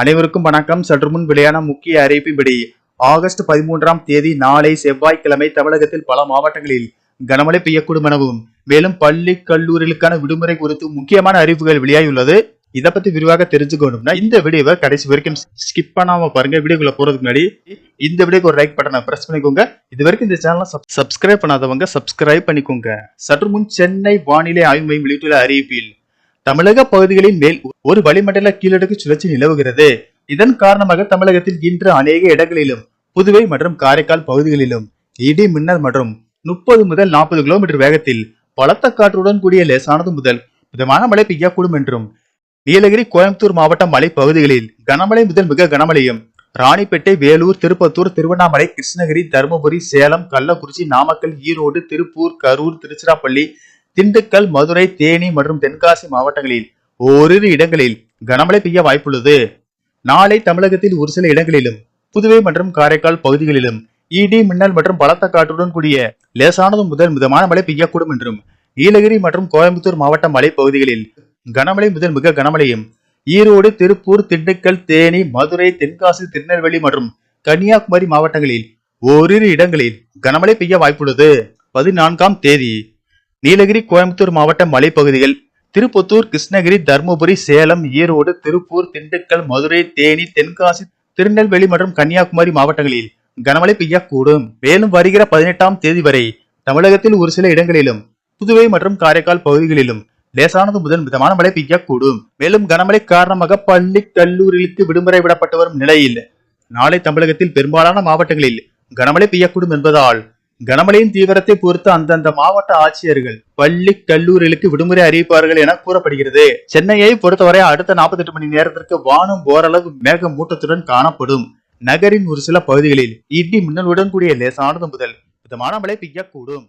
அனைவருக்கும் வணக்கம். சற்று முன் வெளியான முக்கிய அறிவிப்பின்படி ஆகஸ்ட் பதிமூன்றாம் தேதி நாளை செவ்வாய்க்கிழமை தமிழகத்தில் பல மாவட்டங்களில் கனமழை பெய்யக்கூடும் எனவும் மேலும் பள்ளி கல்லூரிகளுக்கான விடுமுறை குறித்து முக்கியமான அறிவிப்புகள் வெளியாகியுள்ளது. இதை பத்தி விரிவாக தெரிஞ்சுக்கணும்னா இந்த வீடியோவை கடைசி வரைக்கும் ஸ்கிப் பண்ணாம பாருங்க. வீடியோக்குள்ள போறதுக்கு முன்னாடி இந்த வீடியோக்கு ஒரு லைக் பட்டனை பிரஸ் பண்ணிக்கோங்க. இது வரைக்கும் இந்த சேனலை சப்ஸ்கிரைப் பண்ணாதவங்க சப்ஸ்கிரைப் பண்ணிக்கோங்க. சற்று முன் சென்னை வானிலை ஆய்வு மையம் வெளியிட்டுள்ள அறிவிப்பில் தமிழக பகுதிகளின் மேல் ஒரு வளிமண்டல கீழடுக்கு சுழற்சி நிலவுகிறது. இதன் காரணமாக தமிழகத்தில் இன்று அநேக இடங்களிலும் புதுவை மற்றும் காரைக்கால் பகுதிகளிலும் இடி மின்னல் மற்றும் முப்பது முதல் நாற்பது கிலோமீட்டர் வேகத்தில் பலத்த காற்றுடன் கூடிய லேசானது முதல் மிதமான மழை பெய்யக்கூடும் என்றும் நீலகிரி கோயம்புத்தூர் மாவட்ட மலைப்பகுதிகளில் கனமழை முதல் மிக கனமழையும் ராணிப்பேட்டை வேலூர் திருப்பத்தூர் திருவண்ணாமலை கிருஷ்ணகிரி தருமபுரி சேலம் கள்ளக்குறிச்சி நாமக்கல் ஈரோடு திருப்பூர் கரூர் திருச்சிராப்பள்ளி திண்டுக்கல் மதுரை தேனி மற்றும் தென்காசி மாவட்டங்களில் ஓரிரு இடங்களில் கனமழை பெய்ய வாய்ப்புள்ளது. நாளை தமிழகத்தில் ஒரு சில இடங்களிலும் புதுவை மற்றும் காரைக்கால் பகுதிகளிலும் இடி மின்னல் மற்றும் பலத்த காற்றுடன் கூடிய லேசானது முதல் மிதமான மழை பெய்யக்கூடும் என்றும் நீலகிரி மற்றும் கோயம்புத்தூர் மாவட்ட மலைப்பகுதிகளில் கனமழை முதல் மிக கனமழையும் ஈரோடு திருப்பூர் திண்டுக்கல் தேனி மதுரை தென்காசி திருநெல்வேலி மற்றும் கன்னியாகுமரி மாவட்டங்களில் ஓரிரு இடங்களில் கனமழை பெய்ய வாய்ப்புள்ளது. பதினான்காம் தேதி நீலகிரி கோயம்புத்தூர் மாவட்ட மலைப்பகுதிகள் திருப்பத்தூர் கிருஷ்ணகிரி தருமபுரி சேலம் ஈரோடு திருப்பூர் திண்டுக்கல் மதுரை தேனி தென்காசி திருநெல்வேலி மற்றும் கன்னியாகுமரி மாவட்டங்களில் கனமழை பெய்யக்கூடும். மேலும் வருகிற பதினெட்டாம் தேதி வரை தமிழகத்தில் ஒரு சில இடங்களிலும் புதுவை மற்றும் காரைக்கால் பகுதிகளிலும் லேசானது முதல் மிதமான மழை பெய்யக்கூடும். மேலும் கனமழை காரணமாக பள்ளி கல்லூரிகளுக்கு விடுமுறை விடப்பட்டு வரும் நிலையில் நாளை தமிழகத்தில் பெரும்பாலான மாவட்டங்களில் கனமழை பெய்யக்கூடும் என்பதால் கனமழையின் தீவிரத்தை பொறுத்து அந்தந்த மாவட்ட ஆட்சியர்கள் பள்ளி கல்லூரிகளுக்கு விடுமுறை அறிவிப்பார்கள் என கூறப்படுகிறது. சென்னையை பொறுத்தவரை அடுத்த 48 மணி நேரத்திற்கு வானம் ஓரளவு மேக மூட்டத்துடன் காணப்படும். நகரின் ஒரு சில பகுதிகளில் இடி மின்னலுடன் கூடிய லேசானது முதல். மிதமான மழை பெய்யக்கூடும்.